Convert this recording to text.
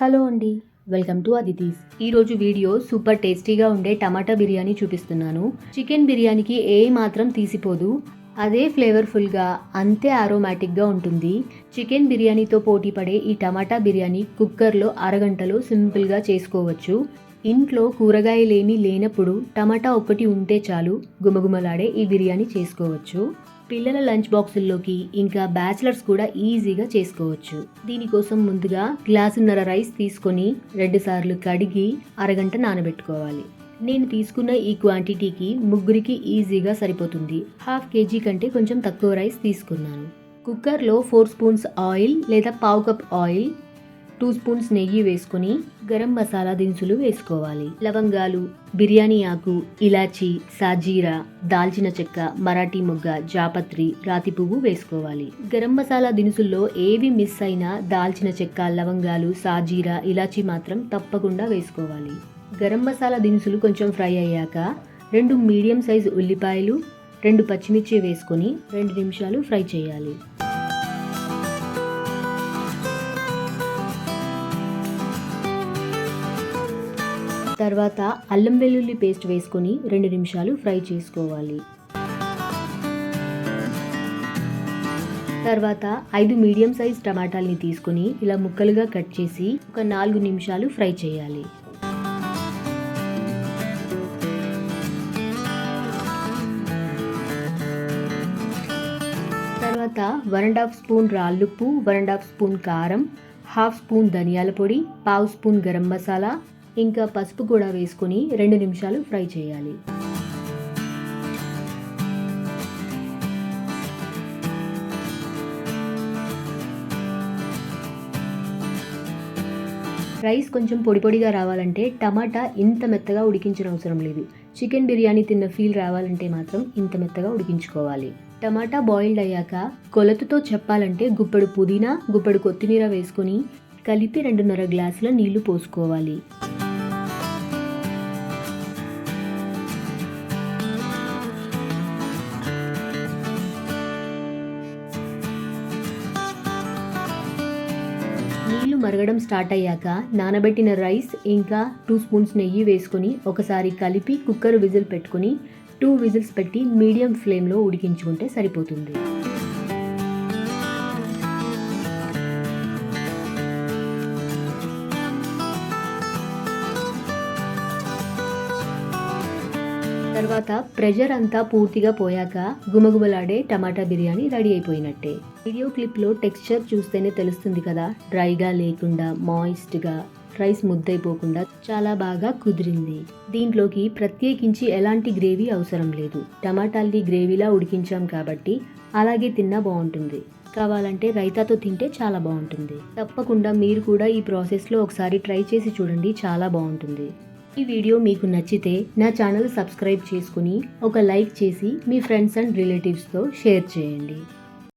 Hello అండి welcome to అదితీస్. ఈరోజు video super టేస్టీగా ఉండే టమాటా బిర్యానీ చూపిస్తున్నాను. చికెన్ బిర్యానీకి ఏ మాత్రం తీసిపోదు అదే ఫ్లేవర్ఫుల్గా అంతే ఆరోమాటిక్గా ఉంటుంది. చికెన్ బిర్యానీతో పోటీ పడే ఈ టమాటా బిర్యానీ కుక్కర్లో అరగంటలో సింపుల్గా చేసుకోవచ్చు. ఇంట్లో కూరగాయలేమీ లేనప్పుడు టమాటా ఒక్కటి ఉంటే చాలు గుమగుమలాడే ఈ బిర్యానీ చేసుకోవచ్చు. పిల్లల లంచ్ బాక్సుల్లోకి ఇంకా బ్యాచిలర్స్ కూడా ఈజీగా చేసుకోవచ్చు. దీనికోసం ముందుగా గ్లాసున్నర రైస్ తీసుకొని రెండు సార్లు కడిగి అరగంట నానబెట్టుకోవాలి. నేను తీసుకున్న ఈ క్వాంటిటీకి ముగ్గురికి ఈజీగా సరిపోతుంది. హాఫ్ కేజీ కంటే కొంచెం తక్కువ రైస్ తీసుకున్నాను. కుక్కర్లో ఫోర్ స్పూన్స్ ఆయిల్ లేదా పావు కప్ ఆయిల్ టూ స్పూన్స్ నెయ్యి వేసుకొని గరం మసాలా దినుసులు వేసుకోవాలి. లవంగాలు బిర్యానీ ఆకు ఇలాచి సాజీరా దాల్చిన చెక్క మరాఠీ మొగ్గ జాపత్రి రాతి పువ్వు వేసుకోవాలి. గరం మసాలా దినుసుల్లో ఏవి మిస్ అయినా దాల్చిన చెక్క లవంగాలు సాజీరా ఇలాచి మాత్రం తప్పకుండా వేసుకోవాలి. గరం మసాలా దినుసులు కొంచెం ఫ్రై అయ్యాక రెండు మీడియం సైజు ఉల్లిపాయలు రెండు పచ్చిమిర్చి వేసుకొని రెండు నిమిషాలు ఫ్రై చేయాలి. తర్వాత అల్లం వెల్లుల్లి పేస్ట్ వేసుకొని రెండు నిమిషాలు ఫ్రై చేసుకోవాలి. తర్వాత ఐదు మీడియం సైజ్ టమాటాలని తీసుకొని ఇలా ముక్కలుగా కట్ చేసి ఒక నాలుగు నిమిషాలు ఫ్రై చేయాలి. తర్వాత వన్ అండ్ హాఫ్ స్పూన్ రాళ్ళుప్పు వన్ అండ్ హాఫ్ స్పూన్ కారం హాఫ్ స్పూన్ ధనియాల పొడి పావు స్పూన్ గరం మసాలా ఇంకా పసుపు కూడా వేసుకొని రెండు నిమిషాలు ఫ్రై చేయాలి. రైస్ కొంచెం పొడి పొడిగా రావాలంటే టమాటా ఇంత మెత్తగా ఉడికించిన అవసరం లేదు. చికెన్ బిర్యానీ తిన్న ఫీల్ రావాలంటే మాత్రం ఇంత మెత్తగా ఉడికించుకోవాలి. టమాటా బాయిల్డ్ అయ్యాక కొలతతో చెప్పాలంటే గుప్పెడు పుదీనా గుప్పెడు కొత్తిమీర వేసుకొని కలిపి రెండున్నర గ్లాసుల నీళ్ళు పోసుకోవాలి. నీళ్ళు మరగడం స్టార్ట్ అయ్యాక నానబెట్టిన రైస్ ఇంకా టూ స్పూన్స్ నెయ్యి వేసుకొని ఒకసారి కలిపి కుక్కర్ విజిల్ పెట్టుకుని టూ విజిల్స్ పెట్టి మీడియం ఫ్లేమ్లో ఉడికించుకుంటే సరిపోతుంది. తర్వాత ప్రెషర్ అంతా పూర్తిగా పోయాక గుమగుమలాడే టమాటా బిర్యానీ రెడీ అయిపోయినట్టే. వీడియో క్లిప్లో టెక్స్చర్ చూస్తేనే తెలుస్తుంది కదా డ్రైగా లేకుండా మాయిస్ట్గా రైస్ ముద్దైపోకుండా చాలా బాగా కుదిరింది. దీంట్లోకి ప్రత్యేకించి ఎలాంటి గ్రేవీ అవసరం లేదు. టమాటాల్ని గ్రేవీలా ఉడికించాం కాబట్టి అలాగే తిన్నా బాగుంటుంది. కావాలంటే రైతాతో తింటే చాలా బాగుంటుంది. తప్పకుండా మీరు కూడా ఈ ప్రాసెస్లో ఒకసారి ట్రై చేసి చూడండి చాలా బాగుంటుంది. ఈ వీడియో మీకు నచ్చితే నా ఛానల్ సబ్స్క్రైబ్ చేసుకుని ఒక లైక్ చేసి మీ ఫ్రెండ్స్ అండ్ రిలేటివ్స్తో షేర్ చేయండి.